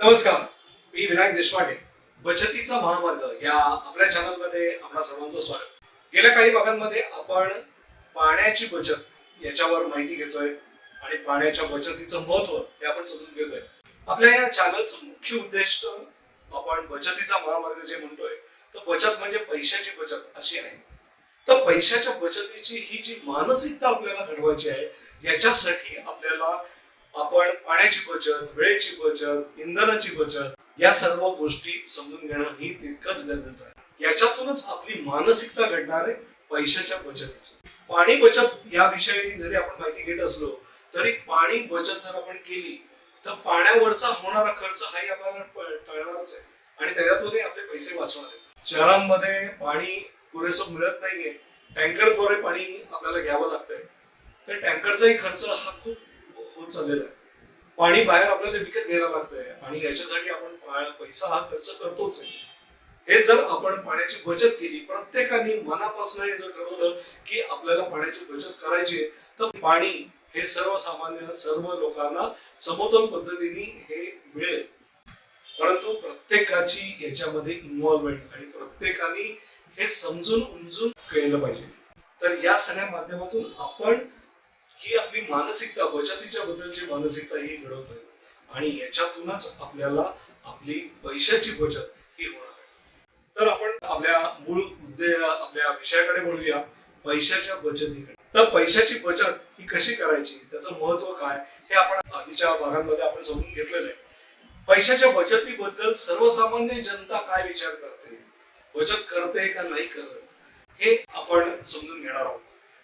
नमस्कार मी विनायक देशपांडे बचतीचा महामार्ग या आपल्या चॅनलमध्ये आपल्या सर्वांचं स्वागत. गेल्या काही भागांमध्ये आपण पाण्याची बचत याच्यावर माहिती घेतोय आणि पाण्याच्या बचतीचं महत्त्व हे आपण समजून घेतोय. आपल्या या चॅनलचं मुख्य उद्दिष्ट आपण बचतीचा महामार्ग जे म्हणतोय तर बचत म्हणजे पैशाची बचत अशी आहे. तर पैशाच्या बचतीची ही जी मानसिकता आपल्याला घडवायची आहे याच्यासाठी आपल्याला आपण पाण्याची बचत वेळेची बचत इंधनाची बचत या सर्व गोष्टी समजून घेणं ही तितकंच गरजेचं आहे. याच्यातूनच आपली मानसिकता घडणार आहे पैशाच्या बचतीची. पाणी बचत या विषयी जरी आपण माहिती घेत असलो तरी पाणी बचत जर आपण केली तर पाण्यावरचा होणारा खर्च हाही आपल्याला टळणारच आहे. आणि त्याच्यातूनही आपले पैसे वाचवणार शहरांमध्ये पाणी पुरेसं मिळत नाहीये. टँकरद्वारे पाणी आपल्याला घ्यावं लागतंय. तर टँकरचाही खर्च हा खूप होत चाललेलं आहे. पाणी बाहेर आपल्याला विकत घ्यायला लागतंय आणि याच्यासाठी आपण पैसा हा खर्च करतोच आहे. हे जर आपण पाण्याची बचत केली प्रत्येकाने मनापासून हे जर ठरवलं की आपल्याला पाण्याची बचत करायची आहे तर पाणी हे सर्वसामान्य सर्व लोकांना समतोल पद्धतीने हे मिळेल. परंतु प्रत्येकाची याच्यामध्ये इन्व्हॉल्वमेंट आणि प्रत्येकाने हे समजून उमजून केलं पाहिजे. तर या सगळ्या माध्यमातून आपण ही आपली मानसिकता बचतीच्या बद्दलची मानसिकता ही घडवतोय. आणि याच्यातूनच आपल्याला आपली पैशाची बचत ही होणार आहे. तर आपण आपल्या मूळ मुद्दे आपल्या विषयाकडे बोलूया पैशाच्या बचतीकडे. तर पैशाची बचत ही कशी करायची? त्याचं महत्त्व काय? हे आपण आधीच्या भागांमध्ये आपण समजून घेतलेलं आहे. पैशाच्या बचतीबद्दल सर्वसामान्य जनता काय विचार करते? बचत करते का नाही करत? हे आपण समजून घेणार आहोत.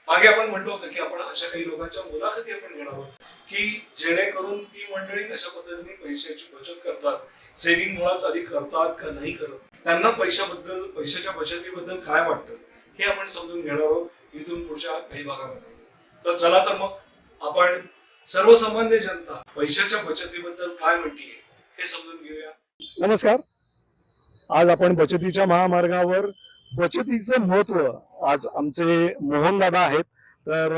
मागे आपण म्हणलो होतं की आपण अशा काही लोकांच्या मुलाखती आपण घेणार आहोत की जेणेकरून ती मंडळी कशा पद्धतीने पैशाची बचत करतात सेव्हिंग मुळात अधिक करतात का नाही करत त्यांना पैशाबद्दल पैशाच्या बचतीबद्दल काय वाटतं हे आपण समजून घेणार आहोत इथून पुढच्या काही भागामध्ये. तर चला तर मग आपण सर्वसामान्य जनता पैशाच्या बचतीबद्दल काय म्हणते हे समजून घेऊया. नमस्कार. आज आपण बचतीच्या महामार्गावर बचतीचं महत्त्व आज आमचे मोहन दादा आहेत तर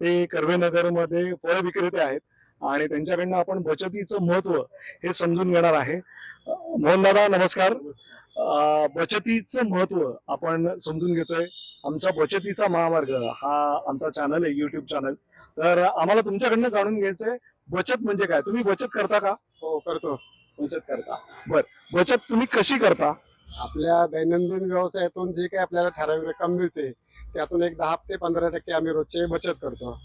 ते कर्वेनगरमध्ये फळ विक्रेते आहेत आणि त्यांच्याकडनं आपण बचतीचं महत्त्व हे समजून घेणार आहे. मोहन दादा नमस्कार. बचतीचं महत्त्व आपण समजून घेतोय. आमचा बचतीचा महामार्ग हा आमचा चॅनल आहे युट्यूब चॅनल तर आम्हाला तुमच्याकडनं जाणून घ्यायचंय बचत म्हणजे काय? तुम्ही बचत करता का? हो करतो. बचत करता. बर. बचत तुम्ही कशी करता? आपल्या दैनंदिन व्यवसायातून जे काही आपल्याला ठराविक रक्कम मिळते त्यातून एक दहा ते पंधरा टक्के आम्ही रोजचे बचत करतो.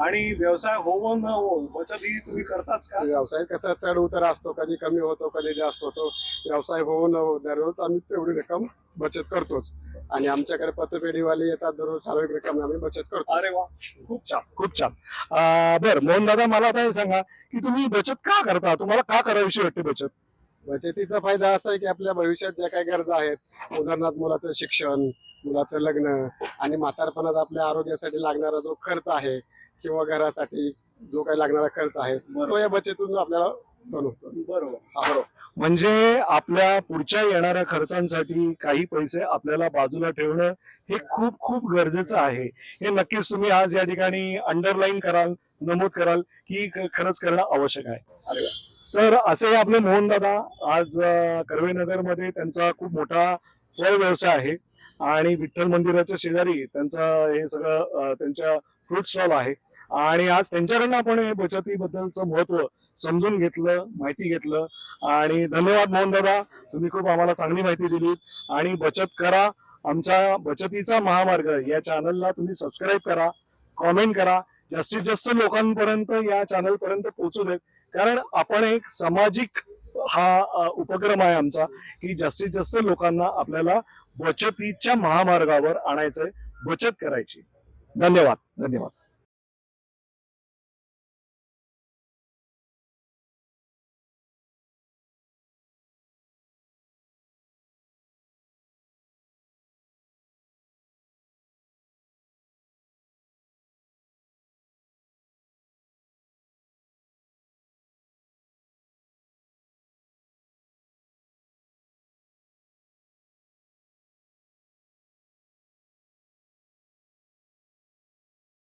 आणि व्यवसाय हो न हो बचत ही तुम्ही करताच का? व्यवसाय कसा चढ उतार असतो कधी कमी होतो कधी जास्त होतो व्यवसाय हो न हो दररोज आम्ही तेवढी रक्कम बचत करतोच. आणि आमच्याकडे पतपेढीवाले येतात दररोज ठराविक रक्कम आम्ही बचत करतो. अरे वा खूप छान. खूप छान. अं, बर मोहन दादा मला हे सांगा की तुम्ही बचत का करता? तुम्हाला का करावीशी वाटते बचत? बचतीचा फायदा असा आहे की आपल्या भविष्यात ज्या काही गरजा आहेत उदाहरणार्थ मुलाचं शिक्षण मुलाचं लग्न आणि म्हातारपणात आपल्या आरोग्यासाठी लागणारा जो खर्च आहे किंवा घरासाठी जो काही लागणारा खर्च आहे तो या बचतीतून आपल्याला बनवतो. बरोबर. हा, बरोबर. म्हणजे आपल्या पुढच्या येणाऱ्या खर्चांसाठी काही पैसे आपल्याला बाजूला ठेवणं हे खूप खूप गरजेचं आहे. हे नक्कीच तुम्ही आज या ठिकाणी अंडरलाईन कराल नमूद कराल की खरंच करणं आवश्यक आहे. तर असे आपले मोहन दादा आज कर्वेनगरमध्ये त्यांचा खूप मोठा फळ व्यवसाय आहे आणि विठ्ठल मंदिराच्या शेजारी त्यांचा हे सगळं त्यांच्या फ्रूट स्टॉल आहे. आणि आज त्यांच्याकडनं आपण हे बचतीबद्दलचं महत्त्व समजून घेतलं माहिती घेतलं. आणि धन्यवाद मोहन दादा तुम्ही खूप आम्हाला चांगली माहिती दिली. आणि बचत करा आमचा बचतीचा महामार्ग या चॅनलला तुम्ही सबस्क्राईब करा कॉमेंट करा. जास्तीत जास्त लोकांपर्यंत या चॅनल पर्यंत पोहोचू देत. कारण आपण एक सामाजिक हा उपक्रम आहे आमचा की जास्तीत जास्त लोकांना आपल्याला बचतीच्या महामार्गावर आणायचंय बचत करायची. धन्यवाद धन्यवाद.